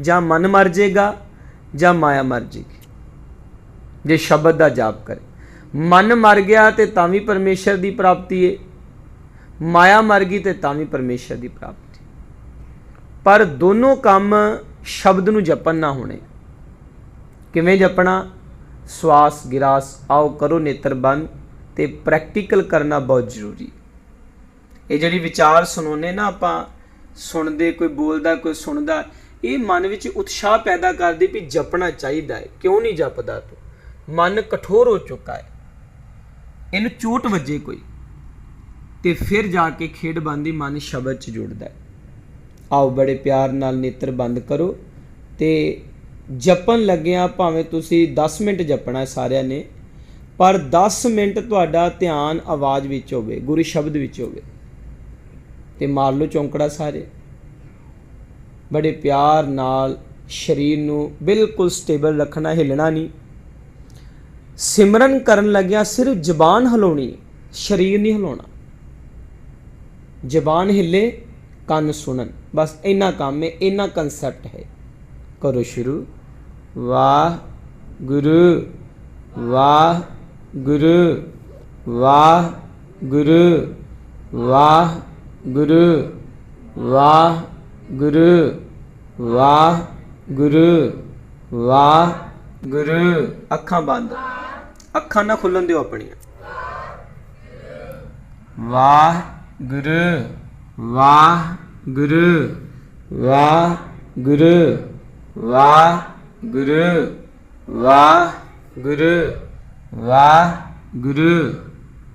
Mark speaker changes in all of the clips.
Speaker 1: ਜਾਂ ਮਨ ਮਰ ਜਾਏਗਾ ਜਾਂ ਮਾਇਆ ਮਰ ਜਾਏਗੀ ਜੇ ਸ਼ਬਦ ਦਾ ਜਾਪ ਕਰੇ। ਮਨ ਮਰ ਗਿਆ ਤੇ ਤਾਂ ਵੀ ਪਰਮੇਸ਼ਰ ਦੀ ਪ੍ਰਾਪਤੀ ਹੈ ਮਾਇਆ ਮਰ ਗਈ ਤੇ ਤਾਂ ਵੀ ਪਰਮੇਸ਼ਰ ਦੀ ਪ੍ਰਾਪਤੀ। ਪਰ ਦੋਨੋਂ ਕੰਮ ਸ਼ਬਦ ਨੂੰ ਜਪਣ ਨਾ ਹੋਣੇ। ਕਿਵੇਂ ਜਪਣਾ? ਸਵਾਸ, ਗਿਰਾਸ, ਆਓ ਕਰੋ ਨੇਤਰ ਬੰਦ ਤੇ ਪ੍ਰੈਕਟੀਕਲ ਕਰਨਾ ਬਹੁਤ ਜ਼ਰੂਰੀ। ਇਹ ਜਿਹੜੀ ਵਿਚਾਰ ਸੁਣਾਉਨੇ ਨਾ ਆਪਾਂ, ਸੁਣਦੇ, ਕੋਈ ਬੋਲਦਾ, ਕੋਈ ਸੁਣਦਾ ਇਹ ਮਨ ਵਿੱਚ ਉਤਸ਼ਾਹ ਪੈਦਾ ਕਰਦੀ ਵੀ ਜਪਣਾ ਚਾਹੀਦਾ ਹੈ। ਕਿਉਂ ਨਹੀਂ ਜਪਦਾ ਤੂੰ? ਮਨ ਕਠੋਰ ਹੋ ਚੁੱਕਾ ਹੈ। ਇਹਨੂੰ ਚੋਟ ਵੱਜੇ ਕੋਈ। ਤੇ ਫਿਰ ਜਾ ਕੇ ਖੇਡ ਬੰਦੀ ਮਨ ਸ਼ਬਦ ਚ ਜੁੜਦਾ ਹੈ। ਆਓ ਬੜੇ ਪਿਆਰ ਨਾਲ ਨੇਤਰ ਬੰਦ ਕਰੋ ਤੇ ਜਪਣ ਲੱਗਿਆ ਭਾਵੇਂ ਤੁਸੀਂ 10 ਮਿੰਟ ਜਪਣਾ ਸਾਰਿਆਂ ਨੇ, ਪਰ 10 ਮਿੰਟ ਤੁਹਾਡਾ ਧਿਆਨ ਆਵਾਜ਼ ਵਿੱਚ ਹੋਵੇ, ਗੁਰੂ ਸ਼ਬਦ ਵਿੱਚ ਹੋਵੇ। ਤੇ ਮਾਰ ਲਓ ਚੌਂਕੜਾ ਸਾਰੇ। ਬੜੇ ਪਿਆਰ ਨਾਲ ਸਰੀਰ ਨੂੰ ਬਿਲਕੁਲ ਸਟੇਬਲ ਰੱਖਣਾ, ਹਿੱਲਣਾ ਨਹੀਂ। ਸਿਮਰਨ ਕਰਨ ਲੱਗਿਆ ਸਿਰਫ ਜ਼ਬਾਨ ਹਿਲਾਉਣੀ, ਸਰੀਰ ਨਹੀਂ ਹਿਲਾਉਣਾ। ਜ਼ਬਾਨ ਹਿੱਲੇ, ਕੰਨ ਸੁਣਨ। ਬਸ ਇੰਨਾ ਕੰਮ ਹੈ, ਇੰਨਾ ਕਨਸੈਪਟ ਹੈ। ਕਰੋ ਸ਼ੁਰੂ। ਵਾਹ ਗੁਰੂ ਵਾਹ ਗੁਰੂ ਵਾਹ ਗੁਰੂ ਵਾਹ ਗੁਰੂ ਵਾਹ ਗੁਰੂ ਵਾਹ ਗੁਰੂ ਵਾਹ ਗੁਰੂ। ਅੱਖਾਂ ਬੰਦ। ਅੱਖਾਂ ਨਾ ਖੁੱਲਣ ਦਿਓ ਆਪਣੀਆਂ। ਵਾਹ ਗੁਰੂ ਵਾਹ ਗੁਰੂ। ਵਾਹ ਗੁਰੂ ਵਾਹ ਗੁਰੂ। ਵਾਹ ਗੁਰੂ ਵਾਹ ਗੁਰੂ।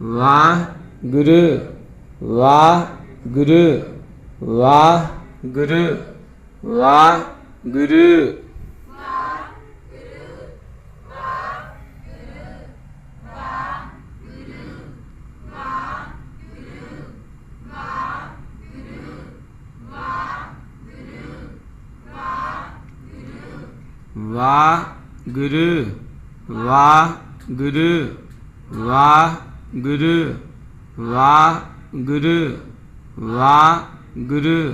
Speaker 1: ਵਾਹ ਗੁਰੂ ਵਾਹ ਗੁਰੂ। ਵਾਹ ਗੁਰੂ ਵਾਹ ਗੁਰੂ ਵਾਹ ਗੁਰੂ ਵਾਹ ਗੁਰੂ ਵਾਹ ਗੁਰੂ ਵਾਹ ਗੁਰੂ ਵਾਹ ਗੁਰੂ